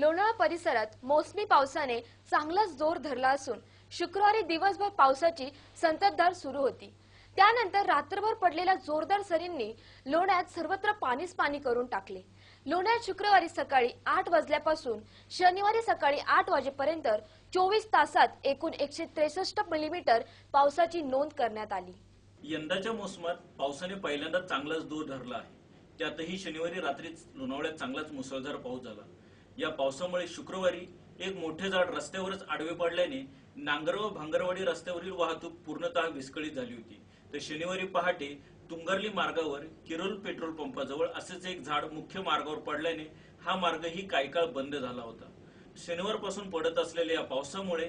लोणावळा परिसरात मोसमी पावसाने चांगलाच जोर धरला असून शुक्रवारी दिवसभर पावसाची संततधार सुरू होती. त्यानंतर रात्रभर पडलेल्या जोरदार सरींनी लोण्यात सर्वत्र पाणीच पाणी करून टाकले. लोण्यात शुक्रवारी सकाळी आठ वाजल्यापासून शनिवारी सकाळी आठ वाजेपर्यंत चोवीस तासात एकूण एकशे त्रेसष्ट मिलीमीटर पावसाची नोंद करण्यात आली. यंदाच्या मोसमात पावसाने पहिल्यांदा चांगलाच दूर धरला आहे. त्यातही शनिवारी रात्री लोणावळ्यात चांगलाच मुसळधार पाऊस झाला. या पावसामुळे शुक्रवारी एक मोठे झाड रस्त्यावरच आडवे पडल्याने नांगरव भांगरवाडी रस्त्यावरील वाहतूक पूर्णतः विस्कळीत झाली होती. तर शनिवारी पहाटे तुंगर्ली मार्गावर किरोल पेट्रोल पंपाजवळ असेच एक झाड मुख्य मार्गावर पडल्याने हा मार्गही काही काळ बंद झाला होता. शनिवारपासून पडत असलेल्या या पावसामुळे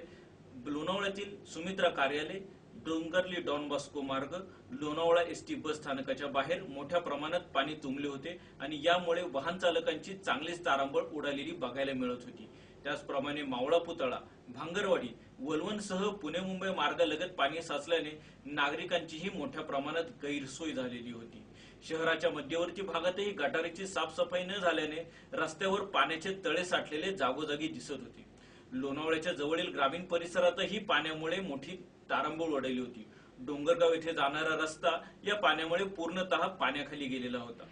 लोणावळ्यातील सुमित्रा कार्यालय डोंगरली डॉन बॉस्को मार्ग लोणावळा एस टी बस स्थानकाच्या बाहेर मोठ्या प्रमाणात पाणी तुंबले होते आणि यामुळे वाहन चालकांची चांगलीच तारांबळ उडालेली बघायला मिळत होती. त्याचप्रमाणे मावळा पुतळा भांगरवाडी वलवणसह पुणे मुंबई मार्गालगत पाणी साचल्याने नागरिकांचीही मोठ्या प्रमाणात गैरसोय झालेली होती. शहराच्या मध्यवर्ती भागातही गटारीची साफसफाई न झाल्याने रस्त्यावर पाण्याचे तळे साठलेले जागोजागी दिसत होते. लोणावळ्याच्या जवळील ग्रामीण परिसरातही पाण्यामुळे मोठी तारांबळ उडाली होती. डोंगरगाव येथे जाणारा रस्ता या पाण्यामुळे पूर्णतः पाण्याखाली गेलेला होता.